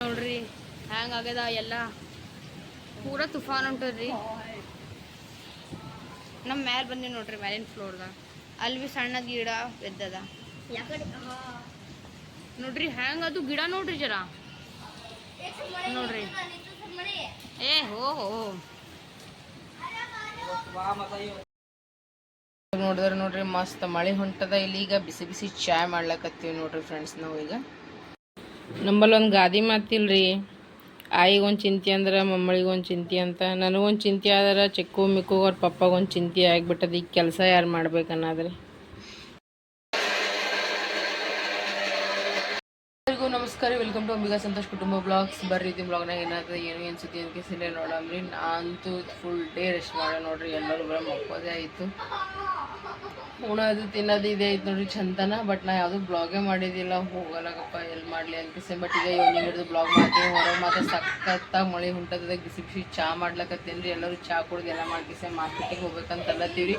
ನೋಡ್ರಿ ಹ್ಯಾಂಗ್ ಆಗ್ಯದ ಎಲ್ಲ. ಪೂರಾ ತುಫಾನ್ ಹೊಂಟದ್ರಿ ನಮ್ಮ ಮ್ಯಾಲೆ ಬಂದೀವಿ ನೋಡ್ರಿ ಮ್ಯಾಲಿನ ಫ್ಲೋರ್ದಾಗ ಅಲ್ಲಿ ಬಿ ಸಣ್ಣ ಗಿಡ ಎದ್ದದ ನೋಡ್ರಿ ಹ್ಯಾಂಗ್ ಅದು ಗಿಡ ನೋಡ್ರಿ ಜರ. ನೋಡ್ರಿ. ಏ, ಹೋ ಹೋ ನೋಡಿದ್ರೆ ನೋಡ್ರಿ, ಮಸ್ತ್ ಮಳೆ ಹೊಂಟದ. ಇಲ್ಲಿ ಈಗ ಬಿಸಿ ಬಿಸಿ ಚಾಯ್ ಮಾಡ್ಲಕತ್ತೀವಿ ನೋಡ್ರಿ ಫ್ರೆಂಡ್ಸ್ ನಾವು ಈಗ ನಂಬಲ್ಲಿ ಒಂದು ಗಾದಿ ಮಾತಿಲ್ರಿ. ಆಯಿಗೊಂದು ಚಿಂತೆ ಅಂದ್ರೆ ಮಮ್ಮಳಿಗೊಂದು ಚಿಂತೆ ಅಂತ. ನನಗೊಂದು ಚಿಂತೆ ಆದ್ರೆ ಚಿಕ್ಕು ಮಿಕ್ಕು ಅವ್ರ ಪಪ್ಪಗೊಂದು ಚಿಂತೆ ಆಗಿಬಿಟ್ಟದ. ಈಗ ಕೆಲಸ ಯಾರು ಮಾಡ್ಬೇಕನ್ನಾದ್ರಿ ಎಲ್ಲರಿಗೂ ನಮಸ್ಕಾರ ವೆಲ್ಕಮ್ ಟು ಅಂಬಿಕಾ ಸಂತೋಷ್ ಕುಟುಂಬ ಬ್ಲಾಗ್ಸ್ ಬರ್ರಿ ಇದು ಬ್ಲಾಗ್ನಾಗ ಏನಾಗ್ತದೆ ಏನು ಏನು ಸುದ್ದಿ ಅಂತ ಕೇಸಿಲ್ಲ ನೋಡಮ್ರಿ ನಾನಂತೂ ಫುಲ್ ಡೇ ರೆಸ್ಟ್ ಮಾಡೋ ನೋಡ್ರಿ, ಎಲ್ಲರೂ ಬರೋ ಮಕ್ಕೋದೇ ಆಯಿತು. ಉಣೋದು, ತಿನ್ನೋದು ಇದೇ ಆಯ್ತು ನೋಡ್ರಿ ಚಂದನ ಬಟ್ ನಾ ಯಾವುದು ಬ್ಲಾಗೇ ಮಾಡಿದ್ದಿಲ್ಲ ಹೋಗಲ್ಲಪ್ಪ ಎಲ್ಲಿ ಮಾಡಲಿ ಅನ್ಕಿಸೆ ಬಟ್ ಈಗ ಇವನಿಗೆ ಹಿಡಿದು ಬ್ಲಾಗ್ ಮಾಡ್ತೀನಿ. ಹೊರಗೆ ಮಾತ್ರ ಸಖತ್ತಾಗಿ ಮಳೆ ಹೊಂಟದ ಬಿಸಿ ಬಿಸಿ ಚಾ ಮಾಡ್ಲಕತ್ತೇನೆ ರೀ. ಎಲ್ಲರೂ ಚಾ ಕುಡ್ದು ಎಲ್ಲ ಮಾಡ್ಕಿಸೆ ಮಾರ್ಕೆಟಿಗೆ ಹೋಗ್ಬೇಕಂತ ಅಲ್ಲತ್ತೀವಿ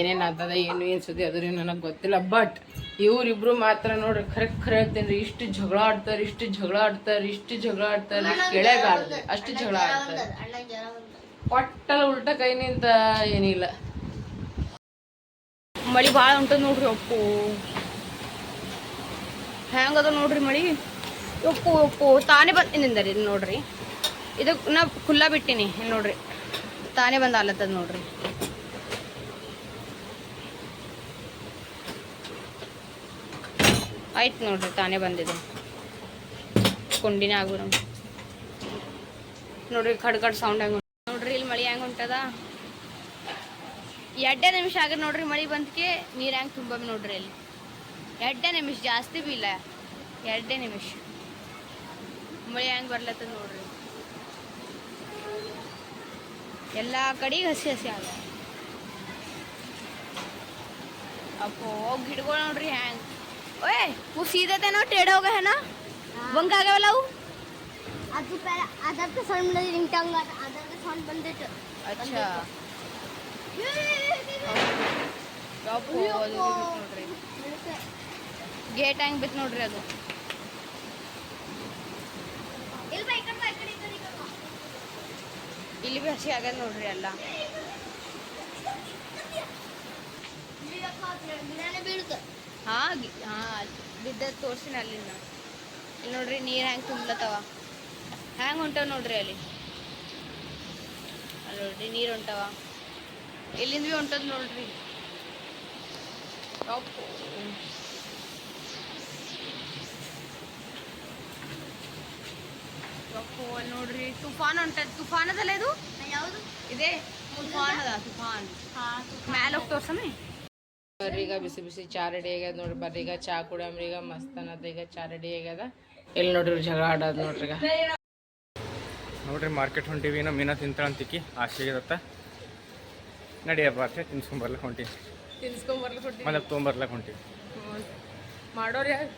ಏನೇನು ಆಗ್ತದ, ಏನು ಏನು ಸುದ್ದಿ ಅದ್ರಿ ನನಗೆ ಗೊತ್ತಿಲ್ಲ ಬಟ್ ಇವ್ರಿಬ್ರು ಮಾತ್ರ ನೋಡ್ರಿ ಖರೆ ಖರೆ ಹೇಳ್ತೀನಿ ರೀ ಇಷ್ಟು ಜಗಳ ಆಡ್ತಾರೆ ಇಷ್ಟು ಜಗಳ ಆಡ್ತಾರೆ ಇಷ್ಟು ಜಗಳ ಆಡ್ತಾರೆ ಕೆಳಗಾಡ್ತಾರೆ ಅಷ್ಟು ಜಗಳ ಆಡ್ತಾರೆ. ಒಟ್ಟಲ ಉಲ್ಟ ಕೈ ನಿಂತ ಏನಿಲ್ಲ. ಮಳಿ ಭಾಳ ಉಂಟದ ನೋಡ್ರಿ ಅಪ್ಪು. ಹೆಂಗದ ನೋಡ್ರಿ ಮಳಿ? ಒಪ್ಪು ಒಪ್ಪು ತಾನೇ ಬಂದಿನಿಂದ ರೀ ನೋಡ್ರಿ. ಇದು ನಾ ಖುಲ್ಲ ಬಿಟ್ಟಿನಿ ನೋಡ್ರಿ. ತಾನೇ ಬಂದ ಆಲತ್ತದ ನೋಡ್ರಿ. ಆಯ್ತು ನೋಡ್ರಿ, ತಾನೇ ಬಂದಿದೆ. ಕೊಂಡಿನೇ ಆಗ್ಬಿಡ ನೋಡ್ರಿ ಕಡ್ ಕಡ್ ಸೌಂಡ್ ಹೆಂಗ ನೋಡ್ರಿ, ಇಲ್ಲಿ ಮಳಿ ಹೆಂಗ್ ಹೊಂಟದ ಎರಡೇ ನಿಮಿಷ ಆಗ ನೋಡ್ರಿ, ಮಳಿ ಬಂದಕ್ಕೆ ನೀರು ಹೆಂಗೆ ತುಂಬ ನೋಡ್ರಿ ಇಲ್ಲಿ. ಎರಡೇ ನಿಮಿಷ, ಜಾಸ್ತಿ ಬಿ ಇಲ್ಲ. ಎರಡೇ ನಿಮಿಷ. ಮಳಿ ಹೆಂಗೆ ಬರ್ಲತ್ತದ ನೋಡ್ರಿ. ಎಲ್ಲ ಕಡೆಗೆ ಹಸಿ ಹಸಿ ಆಗ ಅಪ್ಪೋ, ಗಿಡಗಳು ನೋಡ್ರಿ ಹ್ಯಾಂಗ್ ಓಯ್ वो सीधे थे ना टेढ़े हो गए है ना बंक आ गए वाला वो ಅದು ಬೇರೆ ಅದಕ್ಕೆ ಸಣ್ಣ ನಿಂತಂಗ ಅದಕ್ಕೆ ಸಣ್ಣ ಬಂದಿತ್ತು अच्छा ಅಪ್ಪೋ ಅದು ನೋಡ್ರಿ ಗೇಟ್ ಹೆಂಗ್ ಬಿತ್ತು ನೋಡ್ರಿ ಅದು ಇಲ್ಲ ಬಾ, ಈ ಕಡೆ ಬಾ, ಈ ಕಡೆ, ಈ ಕಡೆ, ಈ ಕಡೆ ಬಾ. ಇಲ್ಲಿ ಬಿ ಹಸಿ ಆಗ್ಯದ ನೋಡ್ರಿ ಎಲ್ಲ ಬೀಳಕ್ಕ ಹತ್ರ ಗಿಡನೇ ಬೀಳುತ್ತೆ. ಹಾ ಗಿ- ಹಾ ಬಿದ್ದ ತೋರ್ಸಿನ ಅಲ್ಲಿಂದ. ಇಲ್ಲಿ ನೋಡ್ರಿ ನೀರ್ ಹೆಂಗ್ ತುಂಬ್ಲತ್ತವ. ಹ್ಯಾಂಗ್ ಹೊಂಟವ ನೋಡ್ರಿ ಅಲ್ಲಿ? ಅಲ್ಲಿ ನೋಡ್ರಿ ನೀರ್ ಹೊಂಟವ. ಎಲ್ಲಿಂದ ಬಿ ಹೊಂಟದ ನೋಡ್ರಿ. ಅಲ್ಲಿ ನೋಡ್ರಿ ತುಫಾನ್ ಹೊಂಟದ. ತುಫಾನ್ ಅದಲ್ಲ ಇದು? ಯಾವುದು? ಇದೆ ತುಫಾನ್. ಅದ ತುಫಾನ್. ಮ್ಯಾಲ ಹೋಗಿ ಬರ್ರಿ ಈಗ ಬಿಸಿ ಬಿಸಿ ಚಾ ರೆಡಿ ಆಗ್ಯದ ನೋಡ್ರಿ. ಬರ್ರಿ ಈಗ ಚಾ ಕುಡಿಯಮ್ರಿ ಈಗ ಮಸ್ತ್ ಅನ್ನದ ಈಗ ಚಾ ರೆಡಿ ಆಗ್ಯದ. ಎಲ್ಲಿ ನೋಡ್ರಿ ಜಗಳ ಆಡೋದು ನೋಡ್ರಿ ಈಗ. ನೋಡ್ರಿ ಮಾರ್ಕೆಟ್ ಹೊಂಟಿವಿ ನಮ್ಮ ಮೀನ ತಿಂತಾಳ ಅಂತಿಕ್ಕಿ ಆಸೆಗಿದತ್ತ ನಡಿಯಪ್ಪ ಅಷ್ಟೇ ತಿನ್ಸ್ಕೊಂಬರ್ಲಕ್ಕೆ ಹೊಂಟೀವಿ. ತಿನ್ಸ್ಕೊಂಬರ್ಲಿ ಕೊಡ್ತೀನಿ ಮತ್ತೆ ತೊಗೊಂಬರ್ಲಕ್ಕೆ ಹೊಂಟೀವಿ. ಮಾಡೋರು ಯಾರು?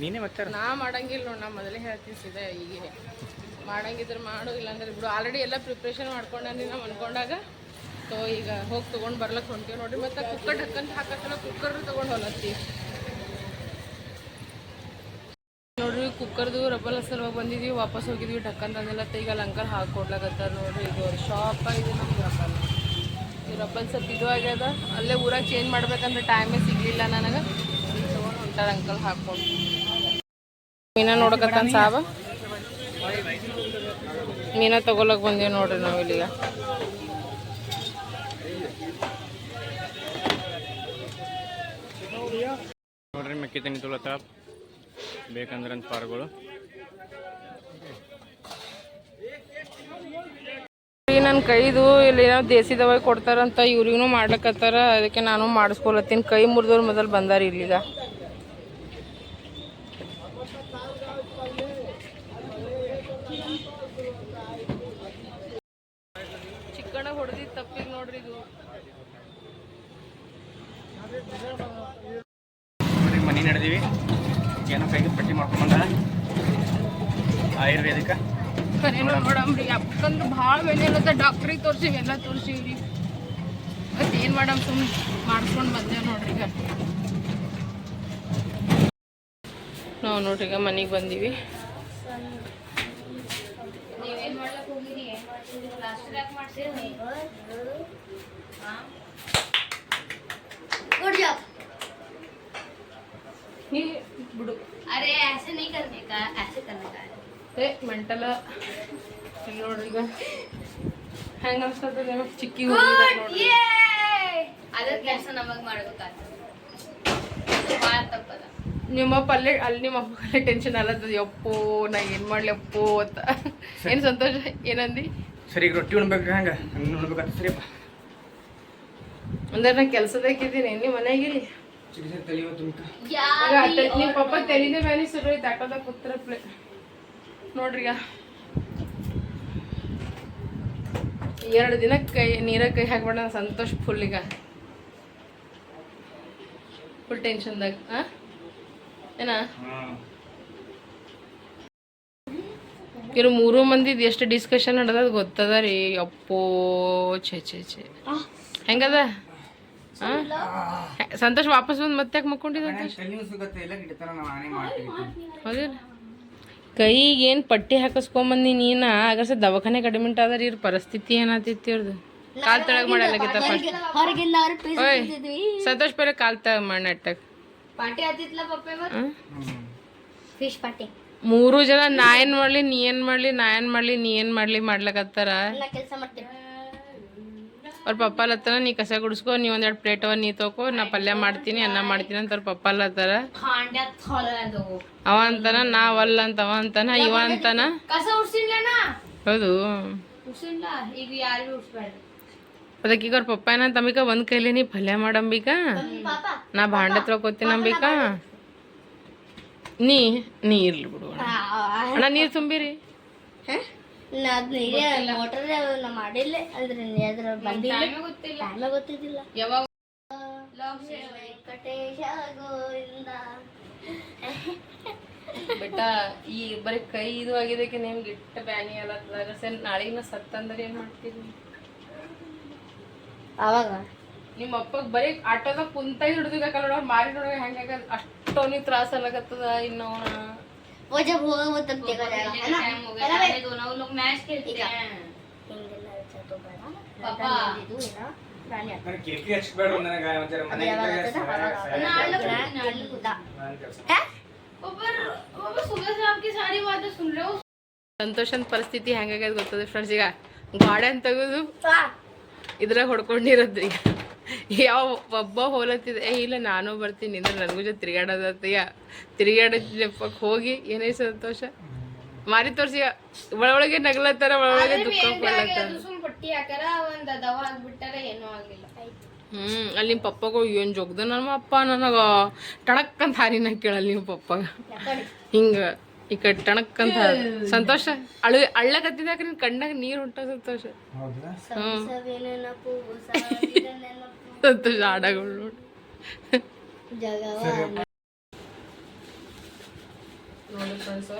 ನೀನೇ ಮತ್ತೆ ನಾ ಮಾಡಂಗಿಲ್ಲ ನೋಡಿ ನಾ ಮೊದಲೇ ಹೇಳ್ತೀನಿ ಸೀದಾ ಈಗ ಮಾಡಂಗಿದ್ರೆ ಮಾಡು ಇಲ್ಲಾಂದ್ರೆ ಬಿಡು. ಆಲ್ರೆಡಿ ಎಲ್ಲ ಪ್ರಿಪ್ರೇಷನ್ ಮಾಡ್ಕೊಂಡಿ ನಾವು ಅನ್ಕೊಂಡಾಗ. ಸೊ ಈಗ ಹೋಗಿ ತೊಗೊಂಡು ಬರ್ಲಕ್ಕೆ ಹೊಂಟೀವಿ. ನೋಡ್ರಿ, ಮತ್ತೆ ಕುಕ್ಕರ್ ಢಕ್ಕಂತ ಹಾಕತ್ತಲ್ಲ, ಕುಕ್ಕರ್ ತೊಗೊಂಡು ಹೊಲತ್ತೀವಿ ನೋಡ್ರಿ, ಕುಕ್ಕರ್ದು ರಬ್ಬಲ್ ಸಲುವಾಗಿ ಬಂದಿದ್ವಿ, ವಾಪಸ್ ಹೋಗಿದ್ವಿ ಢಕ್ಕನ್ ತಂದಿಲ್ಲ ಈಗ ಅಲ್ಲಿ ಅಂಕಲ್ ಹಾಕೊಡ್ಲಾಗತ್ತಾರ ನೋಡ್ರಿ. ಇದು ಶಾಪ ಇದು ನಮ್ಗೆ ರಬ್ಬಲ್ ಈ ರಬ್ಬಲ್ ಸ್ವಲ್ಪ ಇದು ಆಗ್ಯದ. ಅಲ್ಲೇ ಊರಾಗ ಚೇಂಜ್ ಮಾಡ್ಬೇಕಂದ್ರೆ ಟೈಮೇ ಸಿಗ್ಲಿಲ್ಲ ನನಗೆ. ತೊಗೊಂಡು ಹೊಂಟಾರ ಅಂಕಲ್ ಹಾಕೊಂಡು ಮೀನಾ ನೋಡಕತ್ತಾನ ಸಾಬ. ಮೀನ ತಗೊಳಕ್ ಬಂದೀವಿ ನೋಡ್ರಿ ನಾವು ಇಲ್ಲಿಗ. ತನಿ ತುಳತ ಬೇಕಂದ್ರೆ ಪಾರ್ಗಳು. ನನ್ನ ಕೈದು ಇಲ್ಲಿ ಏನೋ ದೇಸಿ ದವಾಯಿ ಕೊಡ್ತಾರಂತ ಇವ್ರಿಗೂ ಮಾಡ್ಲಕತ್ತಾರ, ಅದಕ್ಕೆ ನಾನು ಮಾಡಿಸ್ಕೊಳತ್ತೀನಿ. ಕೈ ಮುರಿದವ್ರು ಮೊದಲು ಬಂದಾರ ಇಲ್ಲಿಗ. ಚಿಕ್ಕಣ ಹೊಡೆದಿದ್ದು ತಪ್ಪಿಗೆ ನೋಡ್ರಿ ಇದು. ಮನೆ ನಡೆದೀವಿ ಏನೋ ಕೈಗೆ ಪಟ್ಟಿ ಮಾಡ್ಕೊಂಬಂದ ಆಯುರ್ವೇದಿಕ. ಕರೇನು ನೋಡಮ್ರಿ ಅಪ್ಪಂದು ಭಾಳ ಡಾಕ್ಟ್ರಿಗೆ ತೋರ್ಸಿವಿ ಎಲ್ಲ ತೋರ್ಸಿವ್ರಿ. ಮತ್ತೆ ಏನು ಮಾಡಮ್ ಸುಮ್ಮನೆ ಬಂದೆ ನೋಡ್ರಿ ಈಗ. ನಾವು ನೋಡ್ರಿ ಈಗ ಮನೆಗೆ ಬಂದೀವಿ. ನೀವೇನ್ ಹೋಗಿರಿ ಪ್ಲಾಸ್ಟರ್ ಯಾಕೆ ಮಾಡ್ಸಿರಿ ಹಾ ಗುಡ್ ಜಾಬ್ ನೀ ಬಿಡು अरे ऐसे नहीं करने का ऐसे करने का है ಏ ಮೆಂಟಲ ಇಲ್ಲಿ ನೋಡ್ರಿ ಈಗ ಹೆಂಗ ಅನ್ಸ್ತದ ಚಿಕ್ಕಿ ಹೋಗಿದ್ದಾರೆ ನೋಡ್ರಿ ಅದ್ರ ಕೆಲಸ ನಮಗ್ ಮಾಡ್ಬೇಕಾಗ್ತದೆ ಭಾಳ ತಪ್ಪದ ನಿಮ್ಮ ಪಲ್ಲೆ ಅಲ್ಲಿ ನಿಮ್ಮ ಅಪ್ಪಗೆ ಟೆನ್ಷನ್ ಅಲ್ಲದ ಯಪ್ಪೋ ನಾ ಏನ್ ಮಾಡ್ಲಿ ಅಪ್ಪೋ ಅಂತ ಏನ್ ಸಂತೋಷ ಏನಂದಿ ಸರಿ ಈಗ ರೊಟ್ಟಿ ಉಣ್ಬೇಕು ಹಂಗೆ ಹಂಗೆ ಉಣ್ಬೇಕಂತ ಸರಿಯಪ್ಪ ಅಂದ್ರೆ ನಾ ಕೆಲ್ಸದಾಗಿದ್ದೀನಿ ನಿಮ್ಮ ಮನೆಗಿರಿ ಚಿಕ್ಕ ತಲೆ ತುಂಬ ಈಗ ಅತ್ತೆ- ನಿಮ್ ಪಪ್ಪ ತೆಲಿನೇ ಮೇಲೆ ಐತೆ ಆಟೋದಾಗ ಕೂತ್ರ ಪ್ಲೇ ನೋಡ್ರಿ ಈಗ ಎರಡು ದಿನ ಕೈ ನೀರ ಕೈ ಹಾಕ್ಬೇಡ ಸಂತೋಷ್ ಫುಲ್ ಈಗ. ಫುಲ್ ಟೆನ್ಷನ್ದಾಗ ಆ? ಏನ? ಇವ್ರು ಮೂರು ಮಂದಿದ್ ಎಷ್ಟು ಡಿಸ್ಕಷನ್ ನಡೆದ ಗೊತ್ತದ ರೀ. ಅಪ್ಪೋ ಛೇ ಛೇ ಛೇ. ಹೆಂಗದ? ಹೆ- ಸಂತೋಷ್ ವಾಪಸ್ ಬಂದು ಮತ್ತೆ ಯಾಕೆ ಮಕ್ಕೊಂಡಿದ್ದ ಕೈಗೆ ಏನು ಪಟ್ಟಿ ಹಾಕಿಸ್ಕೊಂಬಂದಿ ನೀನ? ಅಗರ್ಸ ದವಾಖಾನೆ ಕಡಿಮೆ ಆದ್ರೆ ಇವ್ರ ಪರಿಸ್ಥಿತಿ ಏನಾತಿತ್ತು ಇವ್ರದ್ದು ಕಾಲ್ ತೆಳಗ್ ಮಾಡಲಾಗಿತ್ತ ಫಸ್ಟ್ ಸಂತೋಷ್ ಪೇರೆ ಕಾಲ್ ತೆಳಗ್ ಮಾಡಿ ಪಾರ್ಟಿ ಮೂರು ಜನ ನಾ ಏನ್ ಮಾಡ್ಲಿ ನೀ ಏನ್ ಮಾಡ್ಲಿ ನಾ ಏನ್ ಮಾಡ್ಲಿ ನೀ ಏನ್ ಮಾಡ್ಲಿ ಮಾಡ್ಲಕತ್ತಾರ? ಕೆಲಸ ಮಾಡ್ತೀನಿ ಅವ್ರ ಪಪ್ಪ ಅಲ್ಲತ್ತಾರ ನೀ ಕಸ ಗುಡಿಸ್ಕೊ ನೀ ಒಂದೆರಡು ಪ್ಲೇಟ್ ಅವ ನೀ ತಗೋ ನಾ ಪಲ್ಯ ಮಾಡ್ತೀನಿ ಅನ್ನ ಮಾಡ್ತೀನಿ ಅಂತ ಅವ್ರ ಪಪ್ಪ ಅಲ್ಲತ್ತಾರ ಅವ ಅಂತಾನ ನಾವಲ್ಲ ಅಂತ ಅವ ಅಂತಾನ ಇವ ಅಂತಾನ. ಹೌದು. ಅದಕ್ಕೆ ಈಗ ಅವ್ರ ಪಪ್ಪ ಏನಂತ ಅಂಬಿಕ ಒಂದ್ ಕೈಲಿ ನೀ ಪಲ್ಯ ಮಾಡಂಬಿಕ ನಾ ಭಾಂಡ ತೊಳ್ಕೊತೀನಿ ಅಂಬಿಕ. ನೀ ನೀ ಇರ್ಲಿ ಬಿಡು ಅಣ್ಣ. ನೀರು ತುಂಬಿರಿ. ನಾ ಮೋಟರ್ ನಾ ಮಾಡಿಲ್ಲ ಅಂದ್ರೆ ಅದ್ರ ಬಂದಿಲ್ಲ. ಗೊತ್ತಿಲ್ಲ. ಟೈಮ ಗೊತ್ತಿದ್ದಿಲ್ಲ. ಯಾವಾಗ? ವೆಂಕಟೇಶ ಗೋವಿಂದ ಬೆಟ್ಟ ಈ ಬರೀ ಕೈ ಇದು ಆಗಿದ್ದಕ್ಕೆ ನಿಮ್ಗೆ ಇಟ್ಟ ಬ್ಯಾನಿ ಅಲ್ಲ ಸರ್ ನಾಳೆಗಿನ ಸತ್ತಂದ್ರೆ ಏನ್ ಮಾಡ್ತೀರಿ? ಅವಾಗ ನಿಮ್ಮ ಅಪ್ಪಗ್ ಬರೀ ಆಟೋದಾಗ ಕುಂತ ಹಿಡಿದಿಬೇಕಲ್ಲ ನೋಡ ಮಾರಿ ನೋಡೋ ಹೆಂಗ ಅಷ್ಟೊಂದು ತ್ರಾಸ ಅಲ್ಲಾಗತ್ತದ ಇನ್ನು वो जब होगा वो तब देखा जाएगा है ना टाइम हो गया साढ़े दोनों वो लोग मैच खेलते हैं ಹಿಂಗೆಲ್ಲ ಐತೆ ಅದು ಬೇಡ ಪಾಪ. ಇದು ಏನೋ ಪ್ರಾಣಿ ಆಟ. ನನಗೆ ಕೇಕಿ ಹಚ್ಬೇಡ ನನಗೆ ಒಂಥರ ಅದು ಯಾವಾಗ ಆಗ್ತದೆ? नाल ಅವಾಗ नाल ಇಲ್ಲ. पापा पापा सुबह से आपकी सारी बातें सुन रहे हो ಸಂತೋಷನ್ ಪರಿಸ್ಥಿತಿ ಹೆಂಗಾಗ್ಯದ ಗೊತ್ತದ ಫ್ರೆಂಡ್ಸ್ ಈಗ ಗಾಡಿ ಅಂತ ತೆಗೆದು ಪಾ. ಇದ್ರಾಗ ಹೊಡ್ಕೊಂಡಿರೋದ್ರಿ ಯಾವ ಒಬ್ಬ ಹೋಲತ್ತಿದೆ ಏ ಇಲ್ಲ ನಾನು ಬರ್ತೀನಿ ಅಂದ್ರೆ ನನಗೂ ಜೊತೆ ತಿರುಗಾಡೋದತ್ತೀಗ ತಿರುಗಾಡಪ್ಪ ಹೋಗಿ ಏನೇ ಸಂತೋಷ. ಮಾರಿ ತೋರ್ಸಿ ಒಳೊಳಗೆ ನಗ್ಲತ್ತಾರ ಒಳೊಳಗೆ ದುಃಖ ಕೊಡ್ಲತ್ತಾರ. ಹ್ಮ್ ಅಲ್ಲಿ ನಿಮ್ಮ ಪಪ್ಪಗೂ ಏನ್ ಜೋಗ್ದ ನಮ್ಮ ಅಪ್ಪ ನನಗ. ಟಣಕ್ ಅಂತ ಹಾರಿನ ಕೇಳಲ್ಲ ನಿಮ್ಮ ಪಪ್ಪಗ? ಹಿಂಗ. ಈ ಕಟ್ಟಣಕ್ಕಂತ ಟಣಕ್ ಸಂತೋಷ. ಅಳು ಅಳ್ಳಕತ್ತಿದಾಗ ನಿನ್ ಕಣ್ಣಾಗ ನೀರ್ ಉಂಟ ಸಂತೋಷ. ಸಂತೋಷ ಹಾಡಗಳು ನೋಡಿ. ಜಗವ ನೋಡಿ ಫ್ರೆಂಡ್ಸ್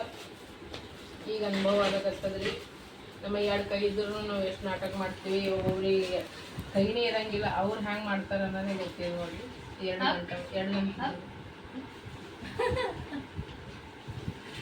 ಈಗ ಅನುಭವ ಆಗಕತ್ತದ್ರಿ ನಮ್ಮ ಎರಡು ಕೈ ಇದ್ರು ನಾವು ಎಷ್ಟು ನಾಟಕ ಮಾಡ್ತೀವಿ ಅವ್ರಿಗೆ ಕೈನೇ ಇರಂಗಿಲ್ಲ ಅವ್ರು ಹ್ಯಾಂಗ್ ಮಾಡ್ತಾರ ಅನ್ನೋದೇ ಗೊತ್ತಿಲ್ಲ ನೋಡ್ರಿ. ಎರಡು ಗಂಟೆ ಎರಡು ಗಂಟೆ.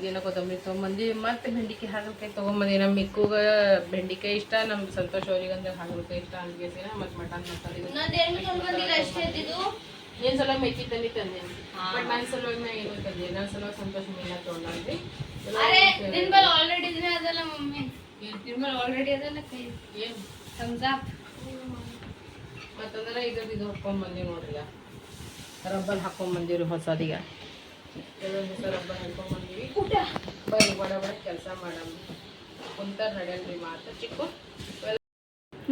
ಪುದೀನ ಕೊತ್ತಂಬರಿ ತೊಗೊಂಬಂದು ಮತ್ತು ಬೆಂಡಿಕಾಯಿ ಹಾಗಲಕಾಯಿ ತೊಗೊಂಬಂದು ನಮ್ಮ ಮಿಕ್ಕೂಗ ಬೆಂಡಿಕಾಯಿ ಇಷ್ಟ ನಮ್ಮ ಸಂತೋಷ್ ಅವ್ರಿಗೆ ಅಂದ್ರೆ ಹಾಗಲಕಾಯಿ ಇಷ್ಟ ಅನ್ಕೇಸಿನ ಮತ್ತು ಮಟನ್ ಮಸಾಲೆ ಏನು ಸಲ ಮೆಕ್ಕಿ ತಂದಿ ತಂದೆ. ಬಟ್ ನನ್ನ ಸಲುವಾಗಿ ನಾ ಏನು ತಂದೆ ನನ್ನ ಸಲುವಾಗಿ ಸಂತೋಷ ಮೀನ ತೊಗೊಂಡ್ರಿ ಆಲ್ರೆಡಿ ಅದಲ್ಲ ಮಮ್ಮಿ. ದಿನ ಬಲ್ ಆಲ್ರೆಡಿ ಅದಲ್ಲ ಕೈ. ಏನು? ಸಮಜಾ ಮತ್ತಂದ್ರೆ ಇದು ಇದು ಹಾಕೊಂಡ್ ಬಂದೀವಿ ನೋಡ್ರಿ ರಬ್ಬಲ್ ರಬ್ಬರ್ ಹಾಕೊಂಡ್ ಬಂದೀವ್ರಿ ಹೊಸದೀಗ. ಇದೊಂದು ಹೊಸ ಹಬ್ಬ ಹಾಕೊಂಡ್ ಬಂದೀವಿ ಬರೀ ಬಡ ಬಡ ಕೆಲಸ ಮಾಡಮ್ಮ. ಕುಂತಾರ ನಡೆಯಲ್ರಿ ಮಾತು. ಚಿಕ್ಕು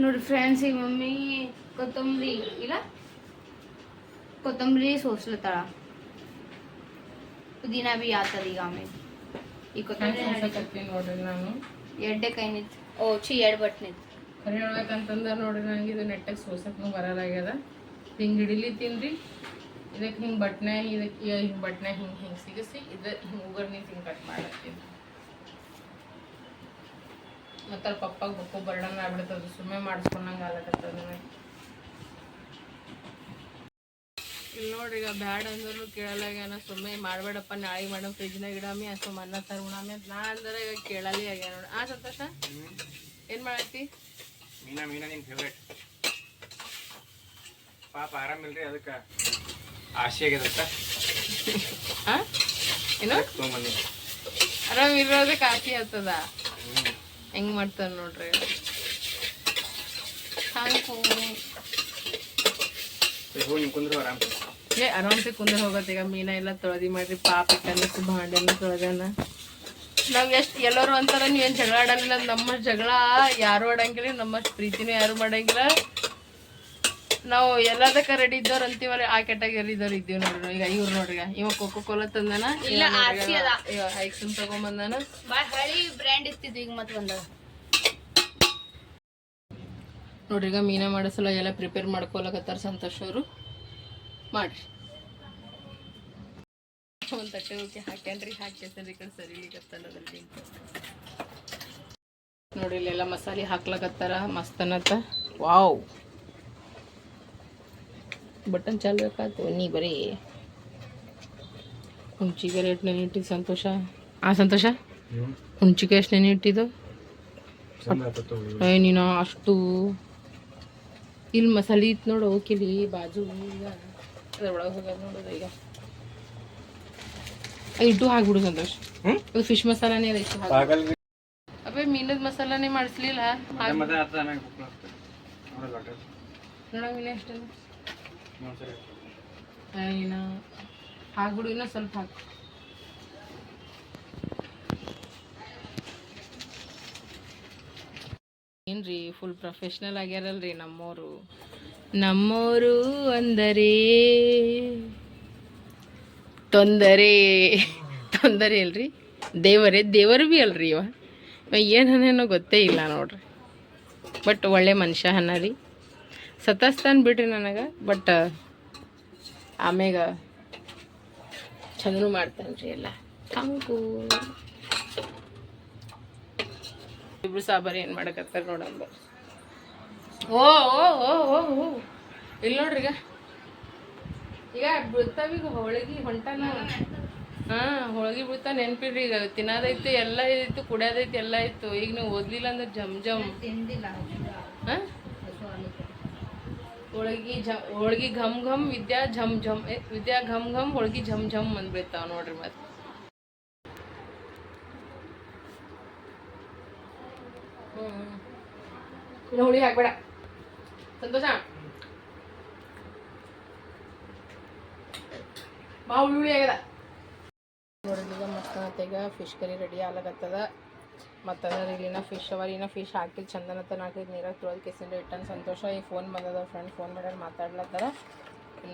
ನೋಡಿ ಫ್ರೆಂಡ್ಸ್ ಈಗ ಮಮ್ಮಿ ಕೊತ್ತಂಬರಿ ಇಲ್ಲ? ಕೊತ್ತಂಬರಿ ಸೋಸ್ಲತ್ತಾಳ. ಪುದೀನ ಬಿ ಆತದ ಈಗ ಆಮೇಲೆ. ಈ ಕೊತ್ತಂಬರಿ ನೋಡ್ರಿ ನಾನು. ಎರಡೇ ಕೈ ನಿಂತು. ಓ ಚಿ ಎರಡು ಬಟ್ ನಿಂತು. ಖರೆ ಹೇಳ್ಬೇಕಂತಂದ್ರೆ ನೋಡ್ರಿ ನಂಗೆ ಇದು ನೆಟ್ಟಾಗ ಸೋಸಕ್ಕೂ ಬರಲಾಗ್ಯದ ಹಿಂಗೆ ಹಿಡಿಲಿ ತಿನ್ರಿ. ಇದಕ್ಕೆ ಹಿಂಗೆ ಬಟ್ನೆ ಇದಕ್ಕೆ ಹಿಂಗೆ ಬಟ್ನೆ ಹಿಂಗೆ ಹಿಂಗೆ ಸಿಗಿಸಿ ಇದು ಹಿಂಗೆ ಉಗರ್ನಿ ಹಿಂಗೆ ಕಟ್ ಮಾಡತ್ತೀನಿ ಮತ್ತು ಅಲ್ಲಿ ಪಪ್ಪಾಗ ಬಪ್ಪು ಬರ್ಡನ್ ಆಗ್ಬಿಡ್ತದೆ ಸುಮ್ಮನೆ ಮಾಡಿಸ್ಕೊಂಡಂಗೆ ಆಗ್ಲಕತ್ತದ ನನಗೆ. ಇಲ್ಲಿ ನೋಡ್ರಿ ಈಗ ಬ್ಯಾಡ ಅಂದ್ರೂ ಕೇಳಲಾಗ್ಯಾನ ಸುಮ್ಮನೆ ಮಾಡಬೇಡಪ್ಪ ನಾಳೆ ಮಾಡೋ ಫ್ರಿಜ್ನಾಗ ಇಡಮಿ ಅಷ್ಟು ಮನ್ನ ತರ ಉಣಾಮಿ ಅಂತ ನಾ ಅಂದ್ರೆ ಈಗ ಕೇಳಲಿ ಆಗ್ಯಾನ ನೋಡಿ. ಆ ಸಂತೋಷ? ಏನು ಮಾಡತ್ತಿ? ಮೀನಾ ಮೀನಾ ನಿನ್ ಫೇವ್ರೇಟ್ ಪಾಪ ಆರಾಮಿಲ್ರಿ ಅದಕ್ಕೆ. ಆಸೆ ಆಗ್ಯದತ್ತ ಆ? ಏನು? ತೊಗೊಂಬಂದಿ ಆರಾಮ್ ಇರೋದೇ ಕಾಫಿ ಆಗ್ತದ? ಹೆಂಗ್ ಮಾಡ್ತಾರ ನೋಡ್ರಿ? ಹೋ ಕುಂದ್ರು ಆರಾಮ್. ಏ ಆರಾಮ್ಸೆ ಕುಂದ್ರ ಹೋಗತ್ತೆ ಈಗ ಮೀನ ಎಲ್ಲ ತೊಳದಿ ಮಾಡ್ರಿ ಪಾಪ ಇಟ್ಟನ್ನ ಭಾಂಡೆಲ್ಲ ತೊಳೆದನ ನಾವ್ ಎಷ್ಟ್ ಎಲ್ಲರೂ ಅಂತಾರ ನೀವೇನ್ ಜಗಳ ಆಡಂಗಿಲ್ಲ ನಮ್ಮ ಜಗಳ ಯಾರು ಆಡಂಗಿಲ್ಲ ನಮ್ಮಷ್ಟು ಪ್ರೀತಿನೂ ಯಾರು ಮಾಡಂಗಿಲ್ಲ. ನಾವು ಎಲ್ಲದಕ್ಕ ರೆಡಿ ಇದ್ದವ್ರ ಅಂತೀವಲ್ಲ ಆ ಕೆಟಗರಿ ಇದ್ದವ್ರ ಇದ್ದೀವಿ ನೋಡ್ರಿ. ಈಗ ಇವ್ರು ನೋಡ್ರಿ. ಇವ ಕೋಕೋ ಕೋಲಾ ತಂದನ ಇಲ್ಲ, ಆರ್ಸಿ ಅದ. ತಗೊಂಬಂದನ. ಹಳಿ ಬ್ರ್ಯಾಂಡ್ ಇರ್ತಿದ್ವಿ ಈಗ ಮತ್ತೆ ಬಂದ ನೋಡ್ರಿ ಈಗ ಮೀನ ಮಾಡೋ ಸಲ ಎಲ್ಲ ಪ್ರಿಪೇರ್ ಮಾಡ್ಕೊಳಕತ್ತಾರ ಸಂತೋಷ್ ಅವರು. ಮಾಡ್ರಿ. ಒಂದು ತಟ್ಟೆ ಹೋಗಿ ಹಾಕ್ಯಾನ್ರಿ ಹಾಕ್ಯಸರಿ ಈ ಕಡೆ ಸರಿಲಿಕತ್ತಾನ ಅದ್ರಲ್ಲಿ ನೋಡ್ರಿ ಇಲ್ಲೆಲ್ಲ ಮಸಾಲೆ ಹಾಕ್ಲಕತ್ತಾರ ಮಸ್ತನತ್ತ ವಾವ್. ಬಟನ್ ಚಾಲು ಬೇಕಾಯ್ತು ನೀ ಬರೀ ಹುಂಚಿಗೆ ರೇಟ್ ನೆನೆ ಇಟ್ಟಿದ್ದು ಸಂತೋಷ ಆ ಸಂತೋಷ ಹುಂಚಿಗೆ ಎಷ್ಟು ನೆನೆ ಇಟ್ಟಿದ್ದು ಏ ನೀನು ಅಷ್ಟು ಇಲ್ಲಿ ಮಸಾಲೆ ಇತ್ತು ನೋಡು ಹೋಗಿಲಿ ಬಾಜು ಈಗ ಅದ್ರೊಳಗೆ ಹೋಗೋದು ನೋಡೋದು ಈಗ ಅದು ಇಟ್ಟು ಹಾಕ್ಬಿಡು ಸಂತೋಷ್ ಹ್ಮ್? ಅದು ಫಿಶ್ ಮಸಾಲಾನೇ ಅದ ಇಷ್ಟು ಹಾಕಿ ಪಾಗಲ್ ಅಬ್ಬೇ ಮೀನದ ಮಸಾಲಾನೇ ಮಾಡಿಸ್ಲಿಲ್ಲ ಮತ್ತೆ ಮತ್ತೆ ಇನ್ನೊಂದ್ಸರಿ ಇನ್ನ ಸ್ವಲ್ಪ ಏನ್ರಿ ಫುಲ್ ಪ್ರೊಫೆಷ್ನಲ್ ಆಗ್ಯಾರಲ್ರಿ ನಮ್ಮೋರು. ನಮ್ಮೋರು ಅಂದರೆ ತೊಂದರೆ. ತೊಂದರೆ ಅಲ್ರಿ? ದೇವರೇ, ದೇವರು ಭೀ ಅಲ್ರಿ ಇವ. ಏನೇನೋ ಏನು ಗೊತ್ತೇ ಇಲ್ಲ ನೋಡ್ರಿ. ಬಟ್ ಒಳ್ಳೆ ಮನುಷ್ಯ ಅನ್ನ ರೀ. ಸತಾಸ್ತಾನ ಬಿಡ್ರಿ ನನಗೆ ಬಟ್ ಆಮ್ಯಾಗ ಚಂದ್ರು ಮಾಡ್ತಾನೆ ರೀ ಎಲ್ಲ. ಥ್ಯಾಂಕು ಇಬ್ರು ಸಾಬಾರು ಏನು ಮಾಡಕತ್ತಾರ ನೋಡಂಬ ಓ ಓ ಓ ಓ ಓ. ಇಲ್ಲಿ ನೋಡ್ರಿ ಈಗ. ಈಗ ಬೀಳ್ತಾವೀಗ ಹೋಳಿಗೆ ಹೊಂಟಾನ. ಹಾಂ ಹೋಳಿಗೆ ಬೀಳ್ತಾ ನೆನ್ಪಿಡ್ರಿ ಈಗ ತಿನ್ನೋದೈತಿ ಎಲ್ಲ ಐತಿ ಕುಡಿಯೋದೈತಿ ಎಲ್ಲ ಇತ್ತು. ಈಗ ನೀವು ಓದ್ಲಿಲ್ಲ ಅಂದ್ರೆ ಜಮ್ ಜಮ್. ಹಾಂ? ಹೋಳ್ಗಿ ಝ ಹೋಳ್ಗಿ ಘಮ್ ಘಮ್, ವಿದ್ಯಾ ಝಮ್ ಝಮ್ ವಿದ್ಯಾ ಘಮ್ ಘಮ್, ಹೋಳ್ಗಿ ಝಮ್ ಝಮ್ ಅಂದ್ಬಿಡ್ತಾವ ನೋಡ್ರಿ ಮತ್ತೆ. ಇನ್ನು ಹುಳಿ ಹಾಕ್ಬೇಡ. ಸಂತೋಷ? ಬಾ ಹುಳಿ ಹುಳಿ ಆಗ್ಯದ. ನೋಡ್ರಿ ಈಗ ಫಿಶ್ ಕರಿ ರೆಡಿ ಆಗ್ಲಕತ್ತದ. ಮತ್ತು ಅದ್ರ ಇಲ್ಲಿನ ಫಿಶ್ ಅವ ಇನ್ನ ಫಿಶ್ ಹಾಕಿದ್ ಚಂದನತ್ತ ಹಾಕಿದ್ ನೀರಾಗ ತೊಳೆದು ಕೆಸಿಂದ ಇಟ್ಟನ್ ಸಂತೋಷ. ಈ ಫೋನ್ ಬಂದದ ಫ್ರೆಂಡ್ ಫೋನ್ ಮಾಡ್ಯಾರ ಮಾತಾಡ್ಲತ್ತಾರ.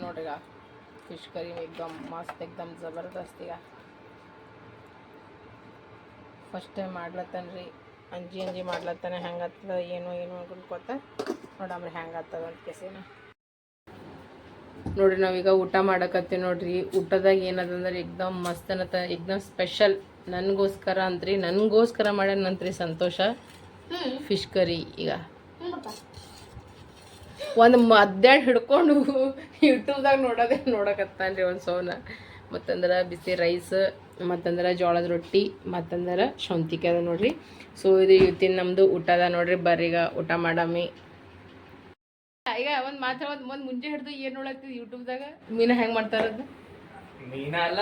ನೋಡ್ರಿ ಫಿಶ್ ಕರಿ ಎಕ್ದಮ್ ಮಸ್ತ್ ಎಕ್ದಮ್ ಜಬರ್ದಸ್ತ್ ಈಗ. ಫಸ್ಟ್ ಟೈಮ್ ಮಾಡ್ಲತ್ತನ್ರಿ. ಅಂಜಿ ಅಂಜಿ ಮಾಡ್ಲತ್ತಾನೆ. ಹೆಂಗಾಗ್ತದ ಏನು ಏನು ಅನ್ಕೊತ ನೋಡಮ್ರಿ ಹೆಂಗಾಗ್ತದ ಅಂತ ಕೆಸಿನ. ನೋಡ್ರಿ ನಾವೀಗ ಊಟ ಮಾಡಕತ್ತೀವಿ ನೋಡ್ರಿ. ಊಟದಾಗ ಏನದಂದ್ರೆ ಎಕ್ದಮ್ ಮಸ್ತ್ ಅನ್ನತ್ತ ಎಕ್ದಮ್ ಸ್ಪೆಷಲ್ ನನಗೋಸ್ಕರ ಅಂತ್ರಿ ನನಗೋಸ್ಕರ ಮಾಡ್ಯಾನಂತ್ರಿ ಸಂತೋಷ. ಫಿಶ್ ಕರಿ ಈಗ. ಒಂದು ಮಧ್ಯಾಹ್ನ ಹಿಡ್ಕೊಂಡು ಯೂಟ್ಯೂಬ್ದಾಗ ನೋಡೋದೇ ನೋಡಕತ್ತಾನ್ರಿ ಒಂದು ಸೌನ. ಮತ್ತಂದ್ರೆ ಬಿಸಿ ರೈಸ್ ಮತ್ತಂದ್ರೆ ಜೋಳದ ರೊಟ್ಟಿ ಮತ್ತಂದ್ರೆ ಶೌಂತಿಕೆ ಅದ ನೋಡ್ರಿ. ಸೊ ಇದು ಇವತ್ತಿನ ನಮ್ಮದು ಊಟ ಅದ ನೋಡ್ರಿ ಬರ್ರೀಗ ಊಟ ಮಾಡಮ್ಮಿ ಈಗ ಒಂದು ಮಾತ್ರ ಒಂದು ಒಂದು ಮುಂಚೆ ಹಿಡ್ದು ಏನು ನೋಡತ್ತೀವಿ ಯೂಟ್ಯೂಬ್ದಾಗ? ಮೀನ ಹೆಂಗೆ ಮಾಡ್ತಾರದು ಮೀನಾ ಅಲ್ಲ?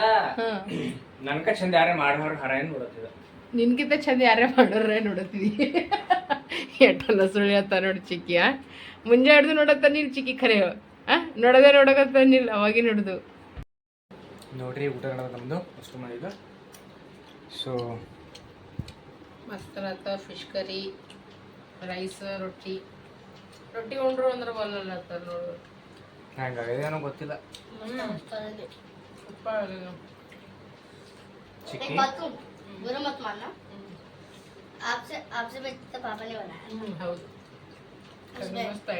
ನನ್ಕ ಚಂದ ಯಾರೇ ಮಾಡೋರು ಹರ ಏನು ನೋಡತ್ತಿದ. ನಿನ್ಗಿಂತ ಚಂದ ಯಾರೇ ಮಾಡೋರೇ ನೋಡತ್ತಿದಿ. ಎಟ್ಟಲ್ಲ ಸುಳ್ಳು ಅತ್ತ ನೋಡಿ ಚಿಕ್ಕಿ ಆ? ಮುಂಜೆ ಹಿಡ್ದು ನೋಡತ್ತ ನೀನು ಚಿಕ್ಕಿ ಖರೆ ಆ? ನೋಡದೆ ನೋಡಕತ್ತ ನಿಲ್ಲ ಅವಾಗಿನ ಹಿಡ್ದು ನೋಡ್ರಿ ಊಟ ನಮ್ದು ನಮ್ಮದು ಅಷ್ಟು ಮಾಡಿದ್ದು ಸೊ ಮಸ್ತ್ ಫಿಶ್ ಕರಿ ರೈಸ್ ರೊಟ್ಟಿ. ರೊಟ್ಟಿ ಉಂಡ್ರು ಅಂದ್ರೆ ಬಲ್ಲಲ್ಲ ನೋಡು. ಹಂಗಾಗಿದೆ ಏನೋ ಗೊತ್ತಿಲ್ಲ. ಉಪ್ಪ ಚಿಕ್ಕಿ बुरा मत मानना आपसे आपसे बेहतर तो पापा ने बनाया ಹ್ಮ್ ಹೌದು उसमें ಮಸ್ತ್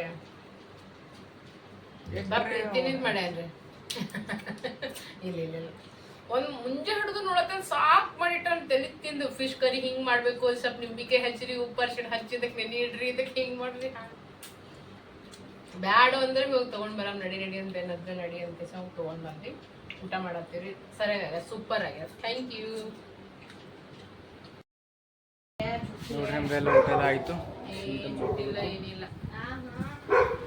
ತಿನ್ನಿದ್ ಮಾಡ್ಯಾನ್ರಿ ಇಲ್ಲ ಇಲ್ಲ ಇಲ್ಲ ಒಂದ್ ಮುಂಜೆ ಹಿಡಿದು ನೋಡತ್ತ ಸಾಕ್ ಮಾಡಿಟ್ಟ ತಲೆ ತಿಂದು ಫಿಶ್ ಕರಿ ಹಿಂಗ್ ಮಾಡ್ಬೇಕು ಸ್ವಲ್ಪ ನಿಂಬಿಕೆ ಹಚ್ಚಿರಿ ಉಪ್ಪು ಅರ್ಶಿಣ ಹಚ್ಚಿದಕ್ಕೆ ನೆನೆ ಇಡ್ರಿ ಇದಕ್ಕೆ ಹಿಂಗ್ ಮಾಡ್ರಿ ಬ್ಯಾಡ ಅಂದ್ರೆ ಹೋಗಿ ತಗೊಂಡ್ ಬರಮ್ ನಡಿ ನಡಿ ಅಂತ ಬೆನ್ನದ್ರೆ ನಡಿ ಅಂತ ಹೋಗಿ ತಗೊಂಡ್ ಬಂದ್ವಿ ಊಟ ಮಾಡತ್ತೀವಿ ಸರಿಯಾಗ ಸೂಪರ್ ಆಗ್ಯದ ಥ್ಯಾಂಕ್ ಯು ನೋಡ್ರಿ ನಮ್ದೆಲ್ಲ ಊಟ ಎಲ್ಲ ಆಯಿತು. ಇಲ್ಲ ಏನಿಲ್ಲ.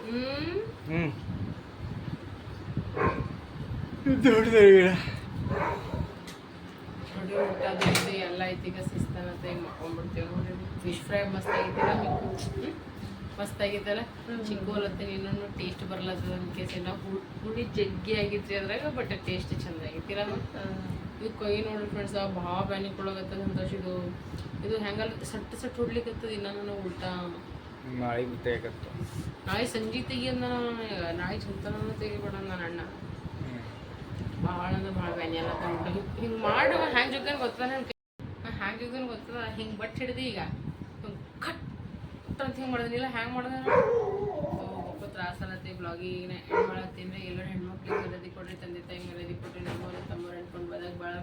ಹ್ಮ್? ಹ್ಞೂ ದೊಡ್ಡದಾಗಿ ನೋಡಿ ಊಟ ದೋಸೆ ಎಲ್ಲ ಐತಿ ಶಿಸ್ತನತೆ ನೋಡಿ ಫಿಶ್ ಫ್ರೈ ಮಸ್ತ್ ಐತಿ ಮಿಕ್ಕು? ಮಸ್ತ್ ಆಗಿದ್ದಲ್ಲ ಚಿಕ್ಕೋಲತ್ತೆ ಇನ್ನೊಂದು ಟೇಸ್ಟ್ ಬರ್ಲತ್ತದ ಅಂತ ಕೇಸಿ ನಾವು ಹುಳಿ ಜಗ್ಗಿ ಆಗಿತ್ತು ಅದ್ರಾಗ ಬಟ್ ಟೇಸ್ಟ್ ಚಂದ ಆಗಿತ್ತಿಲ್ಲ ಇದು ಕೊಯ್ ನೋಡ್ರಿ ಫ್ರೆಂಡ್ಸ್ ಭಾಳ ಬ್ಯಾನಿ ಕೊಳಗತ್ತ ಸಂತೋಷ ಇದು. ಇದು ಹೆಂಗಲ್ಲ ಸಟ್ ಸಟ್ ಹೊಡ್ಲಿಕ್ಕತ್ತದ ಇನ್ನ ನಾನು ಉಲ್ಟಾ. ನಾಳೆ ನಾಳೆ ಸಂಜೆ ತೆಗಿಯಂದ ನಾಳೆ ಚಂತನ ತೆಗಿಬೇಡ ನನ್ನ ಅಣ್ಣ. ಭಾಳ ಅಂದ್ರೆ ಭಾಳ ಬ್ಯಾನಿ ಅಲ್ಲ ಹಿಂಗೆ ಹಿಂಗೆ ಮಾಡಿ ಹ್ಯಾಂಗೆ ಜೊತೆ ಗೊತ್ತದ ಹ್ಯಾಂಗ್ ಹ್ಯಾಂಗೆ ಜೊತೆ ಗೊತ್ತದ? ಹಿಂಗೆ ಬಟ್ ಹಿಡ್ದು ಈಗ. ಅಂತ ಹಿಂಗೆ ಮಾಡೋದಿಲ್ಲ ಹ್ಯಾಂಗೆ ಮಾಡಿದ ಒಬ್ಬ ತ್ರಾಸ ಆಗತ್ತೆ ಬ್ಲಾಗಿನ ಏನು ಮಾಡತ್ತೀನಿ ಎಲ್ಲರೂ ಹೆಣ್ಮಕ್ಳಿಗೆ ಮರ್ಯಾದೆ ಕೊಡ್ರಿ ತಂದೆ ತಾಯಿ ಮರ್ಯಾದೆ ಕೊಡ್ರಿ ನಮ್ಮ ತಮ್ಮವ್ರು ಅನ್ಕೊಂಡು ಬದಾಗ ಭಾಳ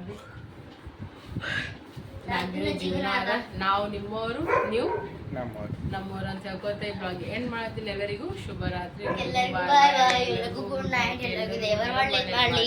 ಜೀವನ ಅದ ನಾವು ನಿಮ್ಮವರು ನೀವು ನಮ್ಮವ್ರು. ನಮ್ಮವ್ರು ಅಂತ ಹೇಳ್ಕೊತ ಈ ಬ್ಲಾಗ್ ಎಂಡ್ ಮಾಡ್ತೀನಿ ಎಲ್ಲರಿಗೂ. ಶುಭರಾತ್ರಿ. ಎಲ್ಲರಿಗೂ ಬಾಯ್ ಬಾಯ್ ಎಲ್ಲರಿಗೂ ಗುಡ್ ನೈಟ್ ಎಲ್ಲರಿಗೂ ದೇವರ ಮಾಡ್ಲಿ ಮಾಡ್ಲಿ.